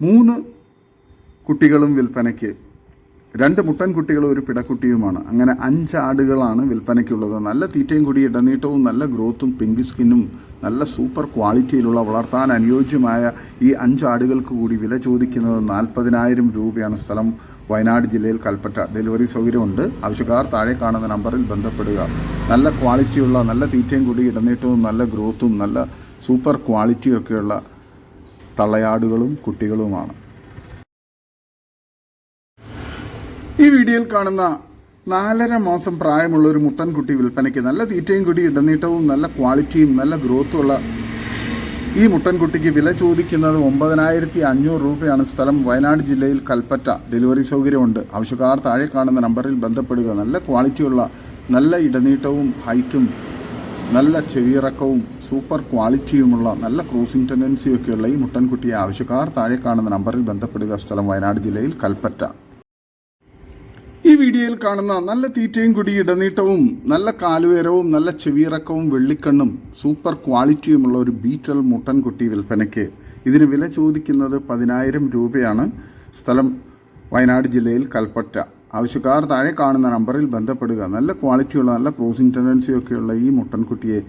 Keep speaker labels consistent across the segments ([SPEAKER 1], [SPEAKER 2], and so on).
[SPEAKER 1] മൂന്ന് കുട്ടികളും വിൽപ്പനയ്ക്ക് രണ്ട് മുട്ടൻ കുട്ടികളും ഒരു പിടക്കുട്ടിയുമാണ്. അങ്ങനെ അഞ്ച് ആടുകളാണ് വിൽപ്പനയ്ക്കുള്ളത്. നല്ല തീറ്റയും കൂടി ഇടനീട്ടവും നല്ല ഗ്രോത്തും പിങ്ക് സ്കിന്നും നല്ല സൂപ്പർ ക്വാളിറ്റിയിലുള്ള വളർത്താൻ അനുയോജ്യമായ ഈ അഞ്ച് ആടുകൾക്ക് കൂടി വില ചോദിക്കുന്നത് നാൽപ്പതിനായിരം രൂപയാണ് സ്ഥലം. വയനാട് ജില്ലയിൽ കൽപ്പറ്റ. ഡെലിവറി സൗകര്യമുണ്ട്. ആവശ്യക്കാർ താഴെ കാണുന്ന നമ്പറിൽ ബന്ധപ്പെടുക. നല്ല ക്വാളിറ്റിയുള്ള നല്ല തീറ്റയും കൂടി ഇടനീട്ടവും നല്ല ഗ്രോത്തും നല്ല സൂപ്പർ ക്വാളിറ്റിയൊക്കെയുള്ള തള്ളയാടുകളും കുട്ടികളുമാണ്. ഈ വീഡിയോയിൽ കാണുന്ന നാലര മാസം പ്രായമുള്ള ഒരു മുട്ടൻകുട്ടി വിൽപ്പനയ്ക്ക് നല്ല തീറ്റയും കൂടി ഇടനീട്ടവും നല്ല ക്വാളിറ്റിയും നല്ല ഗ്രോത്തും ഉള്ള ഈ മുട്ടൻകുട്ടിക്ക് വില ചോദിക്കുന്നത് ഒമ്പതിനായിരത്തി അഞ്ഞൂറ് രൂപയാണ്. സ്ഥലം വയനാട് ജില്ലയിൽ കൽപ്പറ്റ. ഡെലിവറി സൗകര്യമുണ്ട്. ആവശ്യക്കാർ താഴെ കാണുന്ന നമ്പറിൽ ബന്ധപ്പെടുക. നല്ല ക്വാളിറ്റിയുള്ള നല്ല ഇടനീട്ടവും ഹൈറ്റും നല്ല ചെവിയിറക്കവും സൂപ്പർ ക്വാളിറ്റിയുമുള്ള നല്ല ക്രൂസിംഗ് ടെൻഡൻസിയൊക്കെയുള്ള ഈ മുട്ടൻകുട്ടിയെ ആവശ്യക്കാർ താഴെ കാണുന്ന നമ്പറിൽ ബന്ധപ്പെടുക. സ്ഥലം വയനാട് ജില്ലയിൽ കൽപ്പറ്റ. ഈ വീഡിയോയിൽ കാണുന്ന നല്ല തീറ്റയും കുടി ഇടനീട്ടവും നല്ല കാലുയരവും നല്ല ചെവിയിറക്കവും വെള്ളിക്കണ്ണും സൂപ്പർ ക്വാളിറ്റിയുമുള്ള ഒരു ബീറ്റൽ മുട്ടൻകുട്ടി വിൽപ്പനയ്ക്ക് ഇതിന് വില ചോദിക്കുന്നത് പതിനായിരം രൂപയാണ്. സ്ഥലം വയനാട് ജില്ലയിൽ കൽപ്പറ്റ. ആവശ്യക്കാർ താഴെ കാണുന്ന നമ്പറിൽ ബന്ധപ്പെടുക. നല്ല ക്വാളിറ്റിയുള്ള നല്ല ക്രോസിംഗ് ടെൻഡൻസിയൊക്കെയുള്ള ഈ മുട്ടൻകുട്ടിയെ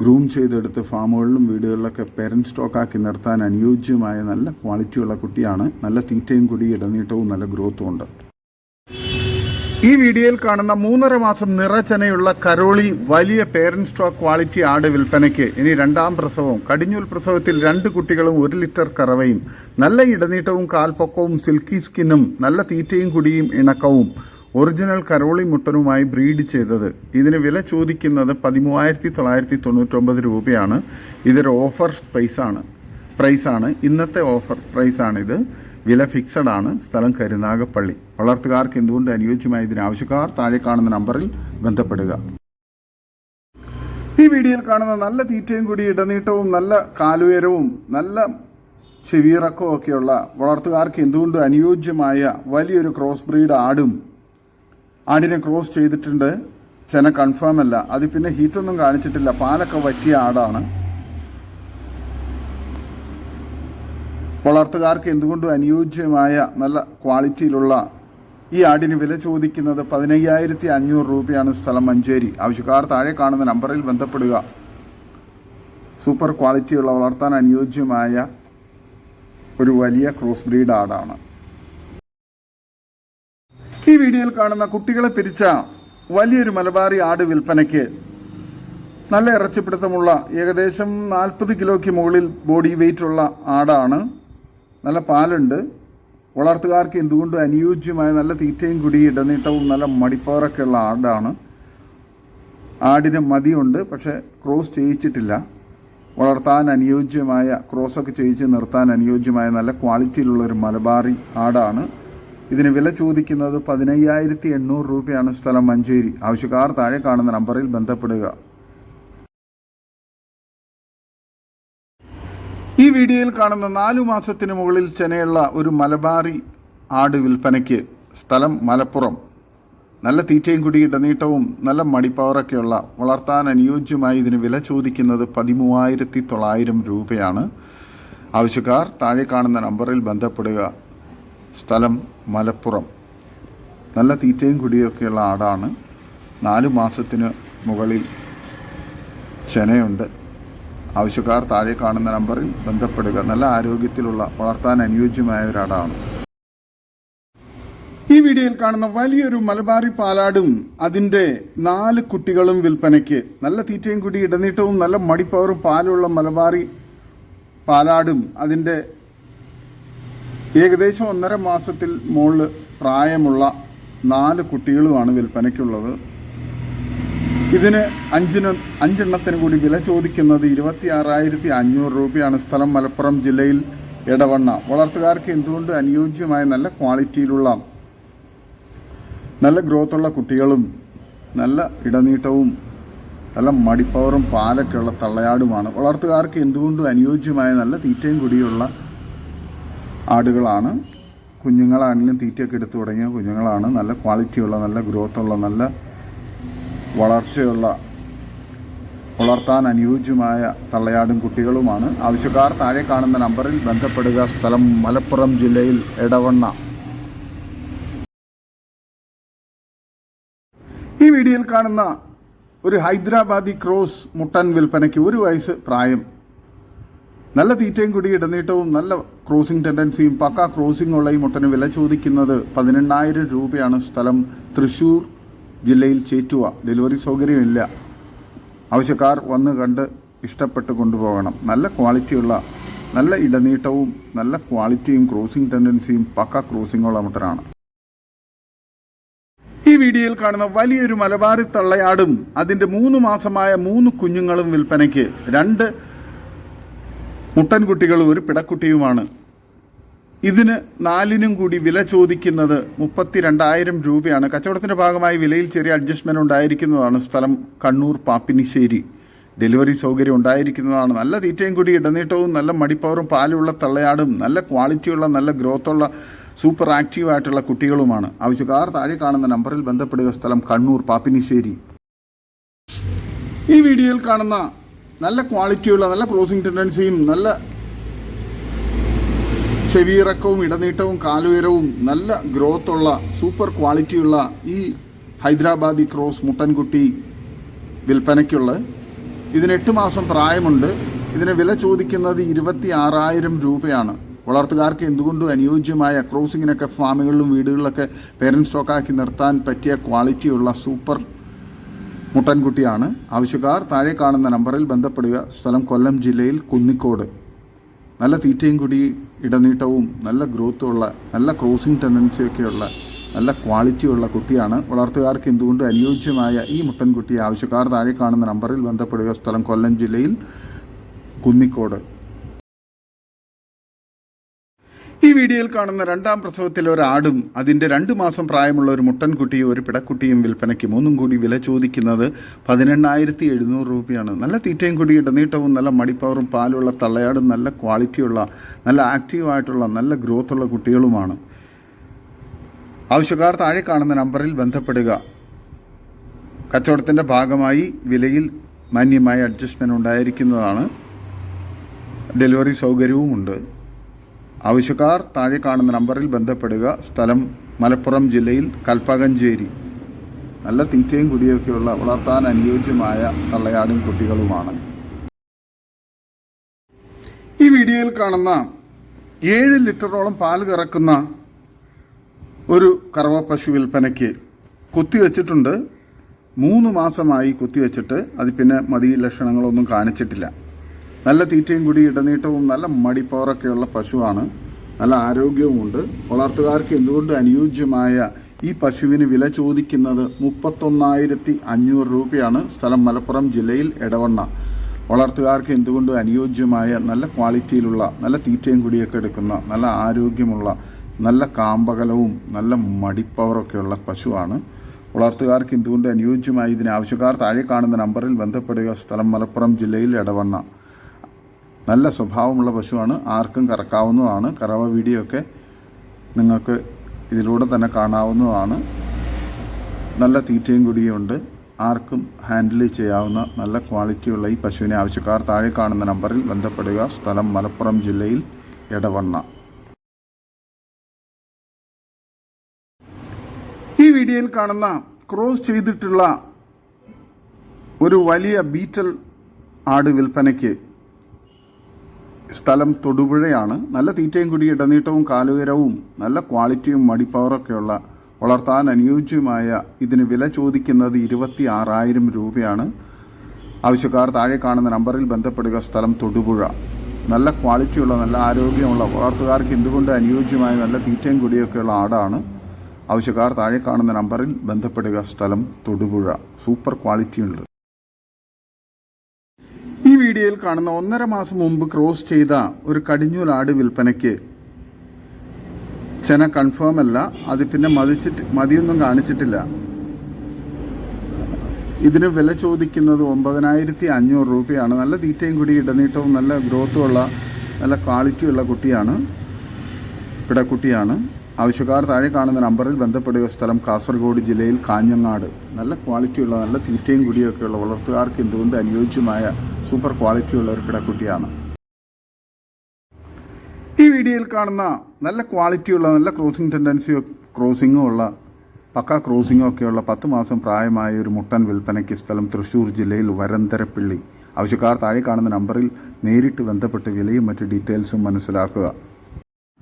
[SPEAKER 1] ഗ്രൂം ചെയ്തെടുത്ത് ഫാമുകളിലും വീടുകളിലൊക്കെ പേരന്റ് സ്റ്റോക്കാക്കി നിർത്താൻ അനുയോജ്യമായ നല്ല ക്വാളിറ്റിയുള്ള കുട്ടിയാണ്. നല്ല തീറ്റയും കൂടി ഇടനീട്ടവും നല്ല ഗ്രോത്തും ഉണ്ട്. ഈ വീഡിയോയിൽ കാണുന്ന മൂന്നര മാസം നിറച്ചനയുള്ള കരോളി വലിയ പേരന്റ് സ്റ്റോക്ക് ക്വാളിറ്റി ആട് വിൽപ്പനയ്ക്ക്. ഇനി രണ്ടാം പ്രസവവും. കടിഞ്ഞൂൽ പ്രസവത്തിൽ രണ്ട് കുട്ടികളും ഒരു ലിറ്റർ കറവയും. നല്ല ഇടനീട്ടവും കാൽപ്പൊക്കവും സിൽക്കി സ്കിന്നും നല്ല തീറ്റയും കുടിയും ഇണക്കവും ഒറിജിനൽ കരോളി മുട്ടനുമായി ബ്രീഡ് ചെയ്തത്. ഇതിന് വില ചോദിക്കുന്നത് പതിമൂവായിരത്തി തൊള്ളായിരത്തി തൊണ്ണൂറ്റൊമ്പത് രൂപയാണ് ഇതൊരു ഓഫർ സ്പൈസാണ് പ്രൈസാണ് ഇന്നത്തെ ഓഫർ പ്രൈസാണിത് വില ഫിക്സഡ് ആണ്. സ്ഥലം കരുനാഗപ്പള്ളി. വളർത്തുകാർക്ക് എന്തുകൊണ്ട് അനുയോജ്യമായ ഇതിന് ആവശ്യക്കാർ താഴെ കാണുന്ന നമ്പറിൽ ബന്ധപ്പെടുക. ഈ വീഡിയോയിൽ കാണുന്ന നല്ല തീറ്റയും കൂടി ഇടനീട്ടവും നല്ല കാലുയരവും നല്ല ചെവിയിറക്കവും ഒക്കെയുള്ള വളർത്തുകാർക്ക് എന്തുകൊണ്ട് അനുയോജ്യമായ വലിയൊരു ക്രോസ് ബ്രീഡ് ആടും ആടിനെ ക്രോസ് ചെയ്തിട്ടുണ്ട്. ചെന കൺഫേം അല്ല. അത് പിന്നെ ഹീറ്റൊന്നും കാണിച്ചിട്ടില്ല. പാലൊക്കെ വറ്റിയ ആടാണ്. വളർത്തുകാർക്ക് എന്തുകൊണ്ടും അനുയോജ്യമായ നല്ല ക്വാളിറ്റിയിലുള്ള ഈ ആടിന് വില ചോദിക്കുന്നത് പതിനയ്യായിരത്തി അഞ്ഞൂറ് രൂപയാണ് സ്ഥലം മഞ്ചേരി. ആവശ്യക്കാർ താഴെ കാണുന്ന നമ്പറിൽ ബന്ധപ്പെടുക. സൂപ്പർ ക്വാളിറ്റിയുള്ള വളർത്താൻ അനുയോജ്യമായ ഒരു വലിയ ക്രോസ് ബ്രീഡ് ആടാണ്. ഈ വീഡിയോയിൽ കാണുന്ന കുട്ടികളെ പിരിച്ച വലിയൊരു മലബാറി ആട് വിൽപ്പനയ്ക്ക് നല്ല ഇറച്ചിപ്പിടുത്തമുള്ള ഏകദേശം നാൽപ്പത് കിലോയ്ക്ക് മുകളിൽ ബോഡി വെയിറ്റ് ഉള്ള ആടാണ്. നല്ല പാലുണ്ട്. വളർത്തുകാർക്ക് എന്തുകൊണ്ടും അനുയോജ്യമായ നല്ല തീറ്റയും കുടി ഇടനീട്ടവും നല്ല മടിപ്പവറൊക്കെ ഉള്ള ആടാണ്. ആടിന് മതിയുണ്ട് പക്ഷേ ക്രോസ് ചെയ്യിച്ചിട്ടില്ല. വളർത്താൻ അനുയോജ്യമായ ക്രോസൊക്കെ ചെയ്യിച്ച് നിർത്താൻ അനുയോജ്യമായ നല്ല ക്വാളിറ്റിയിലുള്ള ഒരു മലബാറി ആടാണ്. ഇതിന് വില ചോദിക്കുന്നത് പതിനയ്യായിരത്തി എണ്ണൂറ് രൂപയാണ് സ്ഥലം മഞ്ചേരി. ആവശ്യക്കാർ താഴെ കാണുന്ന നമ്പറിൽ ബന്ധപ്പെടുക. ഈ വീഡിയോയിൽ കാണുന്ന നാലു മാസത്തിന് മുകളിൽ ചെനയുള്ള ഒരു മലബാറി ആട് വിൽപ്പനയ്ക്ക് സ്ഥലം മലപ്പുറം. നല്ല തീറ്റയും കുടി ഇടനീട്ടവും നല്ല മടിപ്പവറൊക്കെയുള്ള വളർത്താൻ അനുയോജ്യമായി ഇതിന് വില ചോദിക്കുന്നത് പതിമൂവായിരത്തി തൊള്ളായിരം രൂപയാണ്. ആവശ്യക്കാർ താഴെ കാണുന്ന നമ്പറിൽ ബന്ധപ്പെടുക. സ്ഥലം മലപ്പുറം. നല്ല തീറ്റയും കുടിയൊക്കെയുള്ള ആടാണ് നാലു മാസത്തിന് മുകളിൽ ചെനയുണ്ട് ആവശ്യക്കാർ താഴെ കാണുന്ന നമ്പറിൽ ബന്ധപ്പെടുക. നല്ല ആരോഗ്യത്തിലുള്ള വളർത്താൻ അനുയോജ്യമായ ഒരാടാണ് ഈ വീഡിയോയിൽ കാണുന്ന വലിയൊരു മലബാറി പാലാടും അതിന്റെ നാല് കുട്ടികളും വിൽപ്പനയ്ക്ക് നല്ല തീറ്റയും കൂടി ഇടനീട്ടവും നല്ല മടിപ്പവറും പാലുള്ള മലബാറി പാലാടും അതിന്റെ ഏകദേശം ഒന്നര മാസത്തിൽ മുകളിൽ പ്രായമുള്ള നാല് കുട്ടികളുമാണ് വിൽപ്പനയ്ക്കുള്ളത്. ഇതിന് അഞ്ചിന് അഞ്ചെണ്ണത്തിന് കൂടി വില ചോദിക്കുന്നത് ഇരുപത്തി ആറായിരത്തി അഞ്ഞൂറ് രൂപയാണ് സ്ഥലം മലപ്പുറം ജില്ലയിൽ ഇടവണ്ണ വളർത്തുകാർക്ക് എന്തുകൊണ്ട് അനുയോജ്യമായ നല്ല ക്വാളിറ്റിയിലുള്ള നല്ല ഗ്രോത്തുള്ള കുട്ടികളും നല്ല ഇടനീട്ടവും നല്ല മടിപ്പവറും പാലൊക്കെ ഉള്ള തള്ളയാടുമാണ്. വളർത്തുകാർക്ക് എന്തുകൊണ്ടും അനുയോജ്യമായ നല്ല തീറ്റയും കൂടിയുള്ള ആടുകളാണ്? കുഞ്ഞുങ്ങളാണെങ്കിലും തീറ്റയൊക്കെ എടുത്തു തുടങ്ങിയ കുഞ്ഞുങ്ങളാണ്. നല്ല ക്വാളിറ്റിയുള്ള നല്ല ഗ്രോത്തുള്ള നല്ല വളർച്ചയുള്ള വളർത്താൻ അനുയോജ്യമായ തള്ളയാടും കുട്ടികളുമാണ്. ആവശ്യക്കാർ താഴെ കാണുന്ന നമ്പറിൽ ബന്ധപ്പെടുക. സ്ഥലം മലപ്പുറം ജില്ലയിൽ എടവണ്ണ. ഈ വീഡിയോയിൽ കാണുന്ന ഒരു ഹൈദരാബാദി ക്രോസ് മുട്ടൻ വിൽപ്പനയ്ക്ക് ഒരു വയസ്സ് പ്രായം. നല്ല തീറ്റയും കൂടി ഇടനീട്ടവും നല്ല ക്രോസിംഗ് ടെൻഡൻസിയും പക്ക ക്രോസിംഗ് ഉള്ള ഈ മുട്ടന് വില ചോദിക്കുന്നത് പതിനെണ്ണായിരം രൂപയാണ്. സ്ഥലം തൃശ്ശൂർ ജില്ലയിൽ ചേറ്റുവ ഡെലിവറി സൗകര്യമില്ല. ആവശ്യക്കാർ വന്ന് കണ്ട് ഇഷ്ടപ്പെട്ട് കൊണ്ടുപോകണം. നല്ല ക്വാളിറ്റിയുള്ള നല്ല ഇടനീട്ടവും നല്ല ക്വാളിറ്റിയും ക്രോസിംഗ് ടെൻഡൻസിയും പക്ക ക്രോസിംഗുള്ള മുട്ടനാണ്. ഈ വീഡിയോയിൽ കാണുന്ന വലിയൊരു മലബാറി തള്ളയാടും അതിന്റെ മൂന്ന് മാസമായ മൂന്ന് കുഞ്ഞുങ്ങളും വിൽപ്പനയ്ക്ക് രണ്ട് മുട്ടൻകുട്ടികളും ഒരു പിടക്കുട്ടിയുമാണ്. ഇതിന് നാലിനും കൂടി വില ചോദിക്കുന്നത് മുപ്പത്തിരണ്ടായിരം രൂപയാണ്. കച്ചവടത്തിന്റെ ഭാഗമായി വിലയിൽ ചെറിയ അഡ്ജസ്റ്റ്മെന്റ് ഉണ്ടായിരിക്കുന്നതാണ് സ്ഥലം കണ്ണൂർ പാപ്പിനിശ്ശേരി. ഡെലിവറി സൗകര്യം ഉണ്ടായിരിക്കുന്നതാണ്. നല്ല തീറ്റയും കൂടി ഇടനീട്ടവും നല്ല മടിപ്പവറും പാലുള്ള തള്ളയാടും നല്ല ക്വാളിറ്റിയുള്ള നല്ല ഗ്രോത്തുള്ള സൂപ്പർ ആക്റ്റീവ് ആയിട്ടുള്ള കുട്ടികളുമാണ്. ആവശ്യക്കാർ താഴെ കാണുന്ന നമ്പറിൽ ബന്ധപ്പെടുക. സ്ഥലം കണ്ണൂർ പാപ്പിനിശ്ശേരി. ഈ വീഡിയോയിൽ കാണുന്ന നല്ല ക്വാളിറ്റിയുള്ള നല്ല ക്രോസിംഗ് ടെൻഡൻസിയും നല്ല ചെവിയിറക്കവും ഇടനീട്ടവും കാലുയരവും നല്ല ഗ്രോത്തുള്ള സൂപ്പർ ക്വാളിറ്റിയുള്ള ഈ ഹൈദരാബാദി ക്രോസ് മുട്ടൻകുട്ടി വിൽപ്പനയ്ക്കുള്ള ഇതിന് എട്ട് മാസം പ്രായമുണ്ട്. ഇതിന് വില ചോദിക്കുന്നത് ഇരുപത്തി ആറായിരം രൂപയാണ്. വളർത്തുകാർക്ക് എന്തുകൊണ്ടും അനുയോജ്യമായ ക്രോസിങ്ങിനൊക്കെ ഫാമുകളിലും വീടുകളിലൊക്കെ പേരന്റ് സ്റ്റോക്കാക്കി നിർത്താൻ പറ്റിയ ക്വാളിറ്റിയുള്ള സൂപ്പർ മുട്ടൻകുട്ടിയാണ്. ആവശ്യക്കാർ താഴെ കാണുന്ന നമ്പറിൽ ബന്ധപ്പെടുക. സ്ഥലം കൊല്ലം ജില്ലയിൽ കുന്നിക്കോട്. നല്ല തീറ്റയും കൂടി ഇടനീട്ടവും നല്ല ഗ്രോത്തുള്ള നല്ല ക്രോസിംഗ് ടെൻഡൻസിയൊക്കെയുള്ള നല്ല ക്വാളിറ്റിയുള്ള കുട്ടിയാണ് വളർത്തുകാർക്ക് എന്തുകൊണ്ട് അനുയോജ്യമായ ഈ മുട്ടൻകുട്ടിയെ ആവശ്യക്കാർ താഴെ കാണുന്ന നമ്പറിൽ ബന്ധപ്പെടുക. സ്ഥലം കൊല്ലം ജില്ലയിൽ കുന്നിക്കോട്. ഈ വീഡിയോയിൽ കാണുന്ന രണ്ടാം പ്രസവത്തിലെ ഒരാടും അതിന്റെ രണ്ട് മാസം പ്രായമുള്ള ഒരു മുട്ടൻകുട്ടിയും ഒരു പിടക്കുട്ടിയും വിൽപ്പനയ്ക്ക് മൂന്നും കൂടി വില ചോദിക്കുന്നത് പതിനെണ്ണായിരത്തി എഴുന്നൂറ് രൂപയാണ്. നല്ല തീറ്റയും കൂടി ഇടനീട്ടവും നല്ല മടിപ്പവറും പാലുള്ള തള്ളയാടും നല്ല ക്വാളിറ്റിയുള്ള നല്ല ആക്റ്റീവായിട്ടുള്ള നല്ല ഗ്രോത്ത് ഉള്ള കുട്ടികളുമാണ്. ആവശ്യക്കാർ താഴെ കാണുന്ന നമ്പറിൽ ബന്ധപ്പെടുക. കച്ചവടത്തിന്റെ ഭാഗമായി വിലയിൽ മാന്യമായ അഡ്ജസ്റ്റ്മെന്റ് ഉണ്ടായിരിക്കുന്നതാണ്. ഡെലിവറി സൗകര്യവുമുണ്ട്. ആവശ്യക്കാർ താഴെ കാണുന്ന നമ്പറിൽ ബന്ധപ്പെടുക. സ്ഥലം മലപ്പുറം ജില്ലയിൽ കൽപ്പകഞ്ചേരി. നല്ല തീറ്റയും കുടിയൊക്കെയുള്ള വളർത്താൻ അനുയോജ്യമായ തള്ളയാടും കുട്ടികളുമാണ്. ഈ വീഡിയോയിൽ കാണുന്ന ഏഴ് ലിറ്ററോളം പാൽ കറക്കുന്ന ഒരു കറവ പശു വിൽപ്പനയ്ക്ക് കുത്തിവെച്ചിട്ടുണ്ട് മൂന്ന് മാസമായി കുത്തിവെച്ചിട്ട് അത് പിന്നെ മതി ലക്ഷണങ്ങളൊന്നും കാണിച്ചിട്ടില്ല. നല്ല തീറ്റയും കൂടി ഇടനീട്ടവും നല്ല മടിപ്പവറൊക്കെയുള്ള പശുവാണ്. നല്ല ആരോഗ്യവുമുണ്ട്. വളർത്തുകാർക്ക് എന്തുകൊണ്ട് അനുയോജ്യമായ ഈ പശുവിന് വില ചോദിക്കുന്നത് മുപ്പത്തൊന്നായിരത്തി അഞ്ഞൂറ് രൂപയാണ് സ്ഥലം മലപ്പുറം ജില്ലയിൽ എടവണ്ണ. വളർത്തുകാർക്ക് എന്തുകൊണ്ട് അനുയോജ്യമായ നല്ല ക്വാളിറ്റിയിലുള്ള നല്ല തീറ്റയും കുടിയൊക്കെ എടുക്കുന്ന നല്ല ആരോഗ്യമുള്ള നല്ല കാമ്പകലവും നല്ല മടിപ്പവറൊക്കെയുള്ള പശുവാണ്. വളർത്തുകാർക്ക് എന്തുകൊണ്ട് അനുയോജ്യമായ ഇതിന് ആവശ്യക്കാർ താഴെ കാണുന്ന നമ്പറിൽ ബന്ധപ്പെടുക. സ്ഥലം മലപ്പുറം ജില്ലയിൽ എടവണ്ണ. നല്ല സ്വഭാവമുള്ള പശുവാണ്. ആർക്കും കറക്കാവുന്നതാണ്. കറവ വീഡിയോ ഒക്കെ നിങ്ങൾക്ക് ഇതിലൂടെ തന്നെ കാണാവുന്നതാണ്. നല്ല തീറ്റയും കുടിയുമുണ്ട് ആർക്കും ഹാൻഡിൽ ചെയ്യാവുന്ന നല്ല ക്വാളിറ്റിയുള്ള ഈ പശുവിനെ ആവശ്യക്കാർ താഴെ കാണുന്ന നമ്പറിൽ ബന്ധപ്പെടുക. സ്ഥലം മലപ്പുറം ജില്ലയിൽ എടവണ്ണ. ഈ വീഡിയോയിൽ കാണുന്ന ക്രോസ് ചെയ്തിട്ടുള്ള ഒരു വലിയ ബീറ്റൽ ആട് വിൽപ്പനയ്ക്ക് സ്ഥലം തൊടുപുഴയാണ്. നല്ല തീറ്റയും കുടി ഇടനീട്ടവും കാലുയരവും നല്ല ക്വാളിറ്റിയും മടിപ്പവറൊക്കെയുള്ള വളർത്താൻ അനുയോജ്യമായ ഇതിന് വില ചോദിക്കുന്നത് ഇരുപത്തി ആറായിരം രൂപയാണ്. ആവശ്യക്കാർ താഴെ കാണുന്ന നമ്പറിൽ ബന്ധപ്പെടുക. സ്ഥലം തൊടുപുഴ. നല്ല ക്വാളിറ്റിയുള്ള നല്ല ആരോഗ്യമുള്ള വളർത്തുകാർക്ക് എന്തുകൊണ്ട് അനുയോജ്യമായ നല്ല തീറ്റയും കുടിയൊക്കെയുള്ള ആടാണ്? ആവശ്യക്കാർ താഴെ കാണുന്ന നമ്പറിൽ ബന്ധപ്പെടുക. സ്ഥലം തൊടുപുഴ. സൂപ്പർ ക്വാളിറ്റിയുണ്ട്. വീഡിയോയിൽ കാണുന്ന ഒന്നര മാസം മുമ്പ് ക്രോസ് ചെയ്ത ഒരു കടിഞ്ഞൂൽ ആട് വിൽപ്പനയ്ക്ക് ചെന കൺഫേം അല്ല അത് പിന്നെ മതിച്ചിട്ട് മതിയൊന്നും കാണിച്ചിട്ടില്ല. ഇതിന് വില ചോദിക്കുന്നത് ഒമ്പതിനായിരത്തി അഞ്ഞൂറ് രൂപയാണ്. നല്ല തീറ്റയും കൂടി ഇടനീട്ടവും നല്ല ഗ്രോത്തും ഉള്ള നല്ല ക്വാളിറ്റിയുള്ള കുട്ടിയാണ് പിടക്കുട്ടിയാണ്. ആവശ്യക്കാർ താഴെ കാണുന്ന നമ്പറിൽ ബന്ധപ്പെടുക സ്ഥലം കാസർഗോഡ് ജില്ലയിൽ കാഞ്ഞങ്ങാട്. നല്ല ക്വാളിറ്റിയുള്ള നല്ല തീറ്റയും കുടിയൊക്കെയുള്ള വളർത്തുകാർക്ക് എന്തുകൊണ്ട് അനുയോജ്യമായ സൂപ്പർ ക്വാളിറ്റിയുള്ള ഒരു കിടക്കുട്ടിയാണ്. ഈ വീഡിയോയിൽ കാണുന്ന നല്ല ക്വാളിറ്റിയുള്ള നല്ല ക്രോസിംഗ് ടെൻഡൻസിയോ ക്രോസിങ്ങും ഉള്ള പക്ക ക്രോസിങ്ങും ഒക്കെയുള്ള പത്ത് മാസം പ്രായമായ ഒരു മുട്ടൻ വിൽപ്പനയ്ക്ക് സ്ഥലം തൃശ്ശൂർ ജില്ലയിൽ വരന്തരപ്പിള്ളി. ആവശ്യക്കാർ താഴെ കാണുന്ന നമ്പറിൽ നേരിട്ട് ബന്ധപ്പെട്ട് വിലയും മറ്റ് ഡീറ്റെയിൽസും മനസ്സിലാക്കുക.